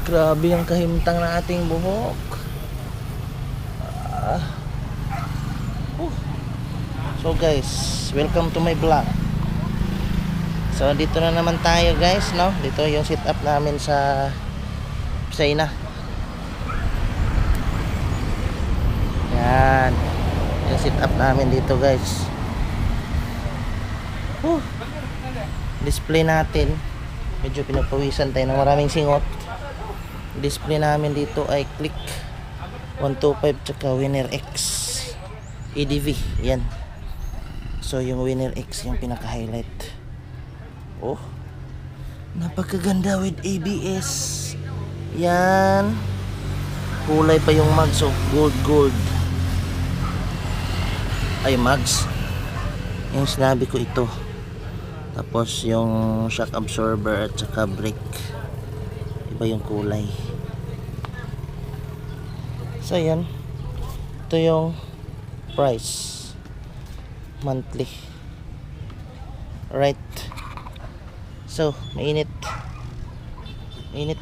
Grabe ang kahimtang na ating buhok. Ah. Uh. So guys, welcome to my vlog. So dito na naman tayo guys, no? Dito yung sit up namin sa Pisayna. Yan. Yung sit up namin dito guys. Whew. Display natin. Medyo pinapawisan tayo ng maraming singot. Display namin dito ay click 125 tsaka Winner X EDV. Yan. So yung Winner X yung pinaka-highlight. Oh. Napakaganda with ABS. Yan. Kulay pa yung mags oh. Gold gold. Ay mags. Yung sinabi ko ito. Tapos yung shock absorber at saka brake. Iba yung kulay. So yan. Ito yung price. Monthly. Right. So, mainit. Mainit.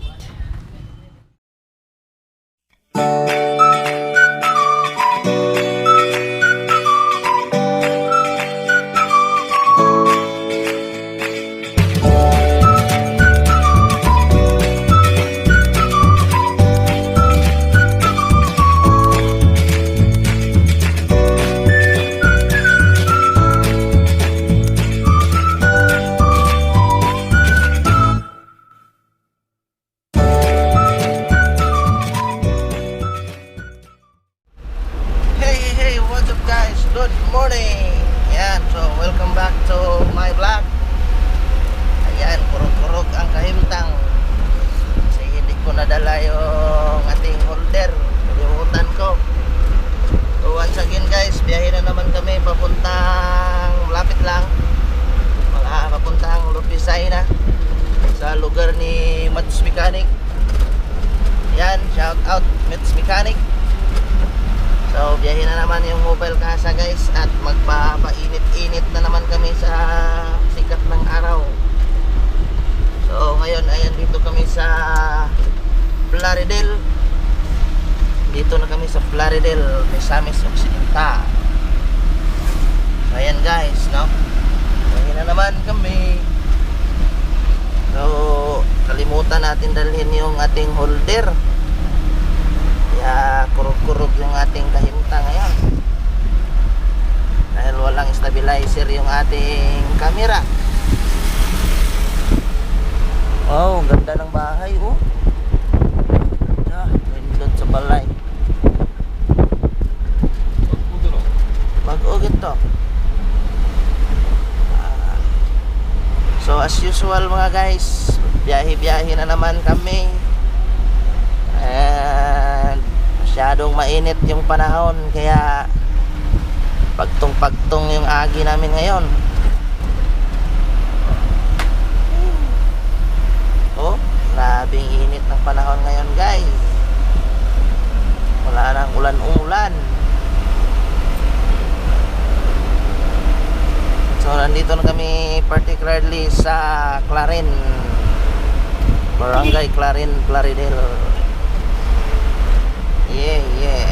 Mechanic. Yan, shout out Mats Mechanic. So, biyahe na naman yung mobile casa guys at magpapainit-init na naman kami sa sikat ng araw. So, ngayon ayan dito kami sa Plaridel. Dito na kami sa Plaridel, Misamis Occidental. So, ayan guys, no? Biyahe na naman kami. So, kalimutan natin dalhin yung ating holder. Kaya kurog-kurog yung ating kahimta ngayon. Dahil walang stabilizer yung ating camera. Wow, ganda ng bahay oh. Ah, nindot sa balay. Bago gito. Ah. So as usual mga guys, biyahe-biyahe na naman kami. And masyadong mainit yung panahon kaya pagtong-pagtong yung agi namin ngayon. Oh, grabing init ng panahon ngayon guys. Wala nang ulan-ulan. So nandito na kami particularly sa Clarin. Barangay Clarin, Plaridel. Yeah, yeah.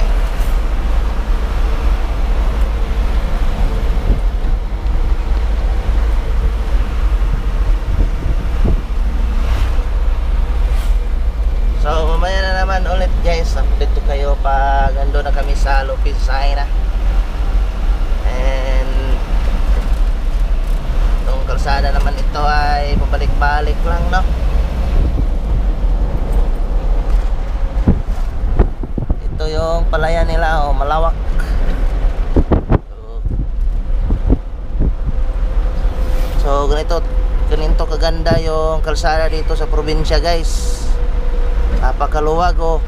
So, mamaya na naman ulit guys. Update ko kayo pag ando na kami sa Lupis na. And itong kalsada naman ito ay pabalik-balik lang, no? Ito yung palayan nila, oh, malawak. So, ganito, ganito kaganda yung kalsada dito sa probinsya, guys. Napakaluwag, oh.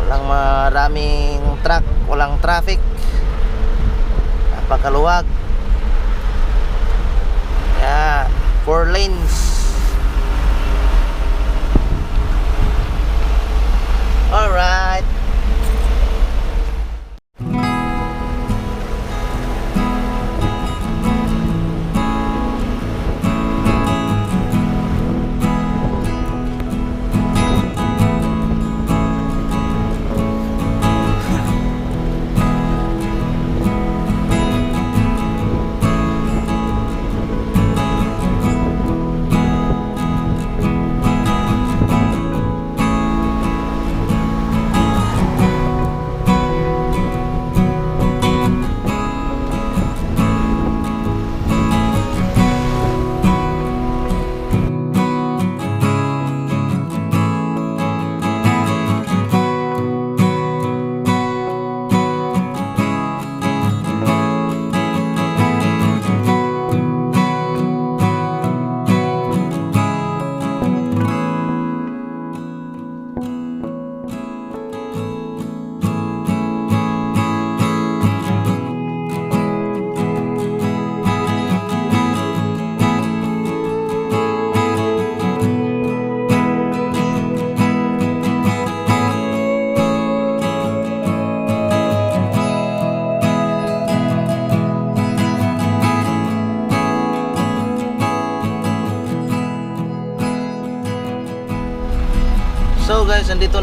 Walang maraming truck, walang traffic. Napakaluwag. Yeah, four lanes.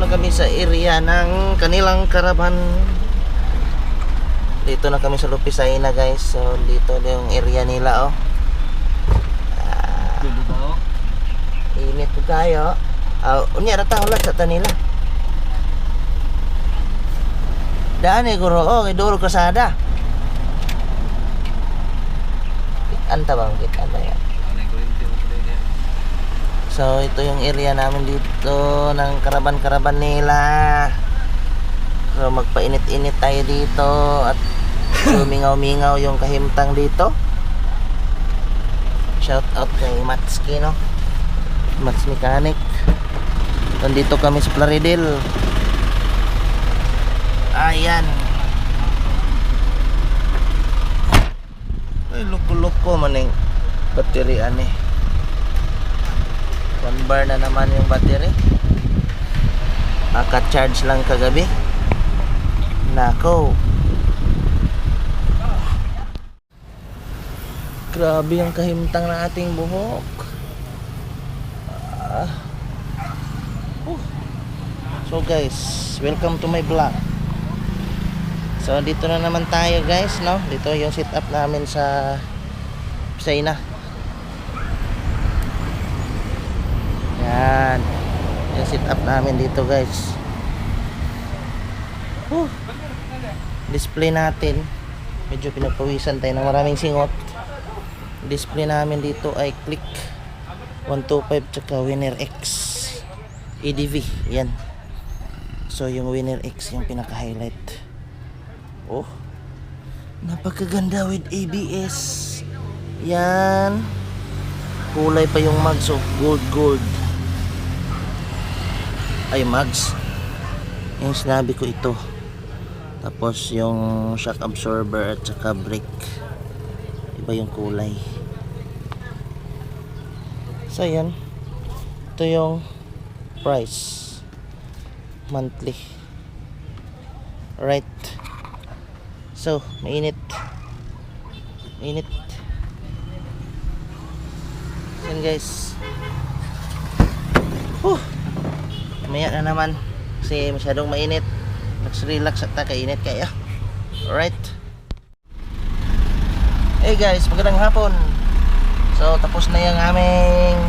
Na kami sa area ng kanilang karaban. Dito na kami sa Lupisay na guys. So dito na yung area nila oh. Ah, init po tayo. Ah, unya rata ulat sa tanila. Daan eh guro oh, kay Duro Kasada. Anta bang kita ba yan? So ito yung area namin dito ng karaban-karaban nila. So magpainit-init tayo dito at lumingaw-mingaw yung kahimtang dito. Shout out kay Matski no. Mats Mechanic. Nandito kami sa Plaridel. Ayan. Ay, loko-loko maning battery ani. One na naman yung battery. Naka-charge lang kagabi. Nako. Grabe yung kahimtang ng ating buhok. Ah. Uh. So guys, welcome to my vlog. So dito na naman tayo guys, no? Dito yung setup namin sa China. Yan. Yung setup namin dito guys. Whew. Display natin. Medyo pinagpawisan tayo ng maraming singot. Display namin dito ay click 125 tsaka Winner X EDV. Yan. So yung Winner X yung pinaka-highlight. Oh. Napakaganda with ABS. Yan. Kulay pa yung mags of gold gold. Ay mags. Yung sinabi ko ito. Tapos yung shock absorber at saka brake. Iba yung kulay. So yan. Ito yung price. Monthly. Right. So, mainit. Mainit. Yan guys. Huh. Maya na naman. Kasi masyadong mainit. Relax relax at kainit kaya. Alright. Hey guys, magandang hapon. So, tapos na yung aming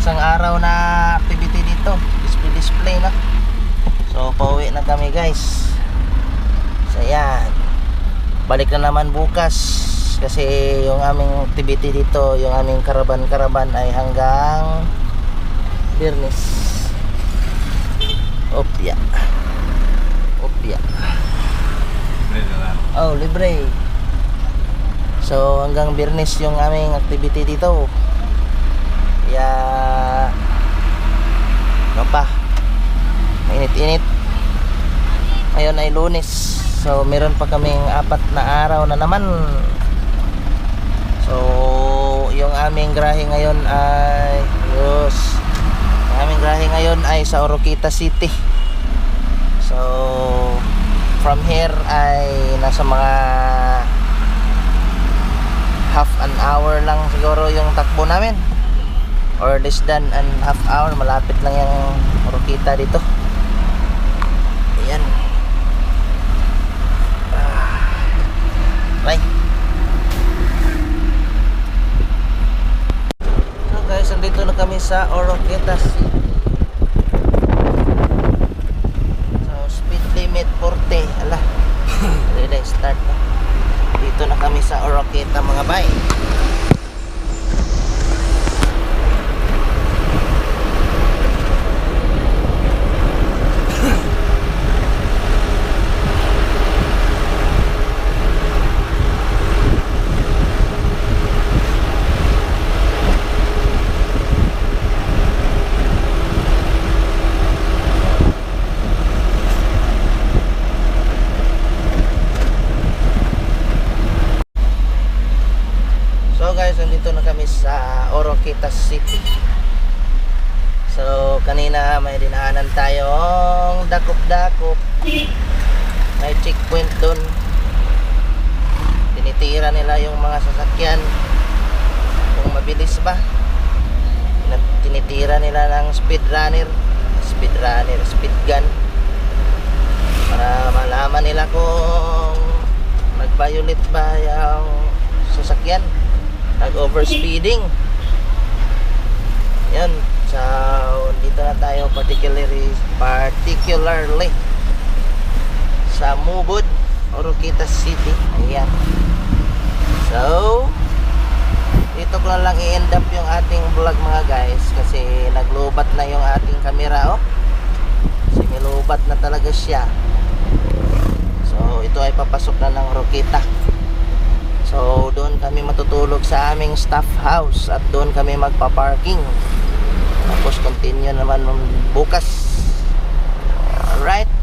isang araw na activity dito. Display display na. So, pauwi na kami guys. So, yan. Balik na naman bukas kasi yung aming activity dito, yung aming karaban-karaban ay hanggang Birnis. Opya. Opya. Oh, libre. So, hanggang Birnis yung aming activity dito. Kaya, ano pa? Mainit-init. Ngayon ay lunes. So, meron pa kaming apat na araw na naman. So, yung aming grahe ngayon ay yus. Grahe ngayon ay sa Oroquita City. So, from here ay nasa mga half an hour lang siguro yung takbo namin. Or less than an half hour. Malapit lang yung Oroquita dito. Ayan. Right. So andito na kami sa Oroqueta City. So speed limit 40. Ala. Ready start na. Dito na kami sa Oroqueta mga bay. So guys, nandito na kami sa Oroqueta City. So kanina may dinaanan tayong dakop-dakop. Checkpoint doon. Tinitira nila yung mga sasakyan. Kung mabilis ba. Tin- Tinitira nila ng speed runner. speed runner, speed gun. Para malaman nila kung nag-violate ba yung sasakyan. Nag-overspeeding. Yan. So, dito na tayo particularly, particularly sa Mubod, Oroquieta City. Ayan. So, dito ko lang i-end up yung ating vlog mga guys kasi naglubat na yung ating camera oh. Kasi nilubat na talaga siya. So, ito ay papasok na ng Roqueta. So, doon kami matutulog sa aming staff house at doon kami magpa-parking. Tapos continue naman bukas. Alright.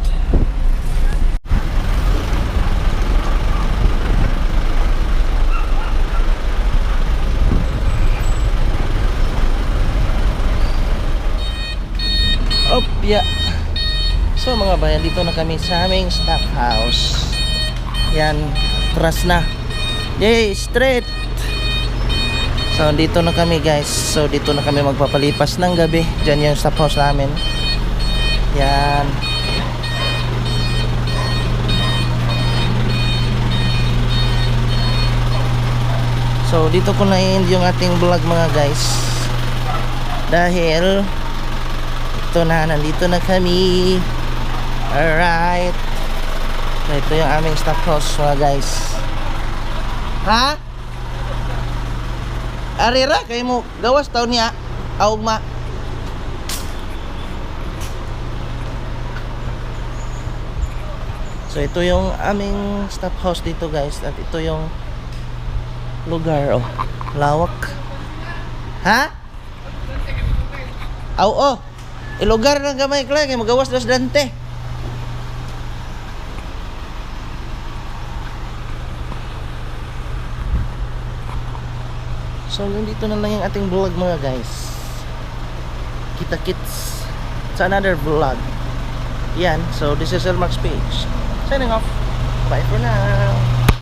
Opya. So mga bayan, dito na kami sa aming staff house. Yan, tras na. Yay, straight. So dito na kami guys. So dito na kami magpapalipas ng gabi. Diyan yung staff house namin. Yan. So dito ko na end yung ating vlog mga guys. Dahil ito na, nandito na kami. Alright. So, ito yung aming staff house mga guys. Ha? Arira, kayo mo gawas taon niya. Aog ma. So ito yung aming staff house dito guys at ito yung lugar oh. Lawak. Ha? Aw oh. Ilugar ng gamay kla kay magawas dos dante. So nandito na lang yung ating vlog mga guys. Kita kits sa another vlog. Yan, so this is Elmar's page. Signing off. Bye for now.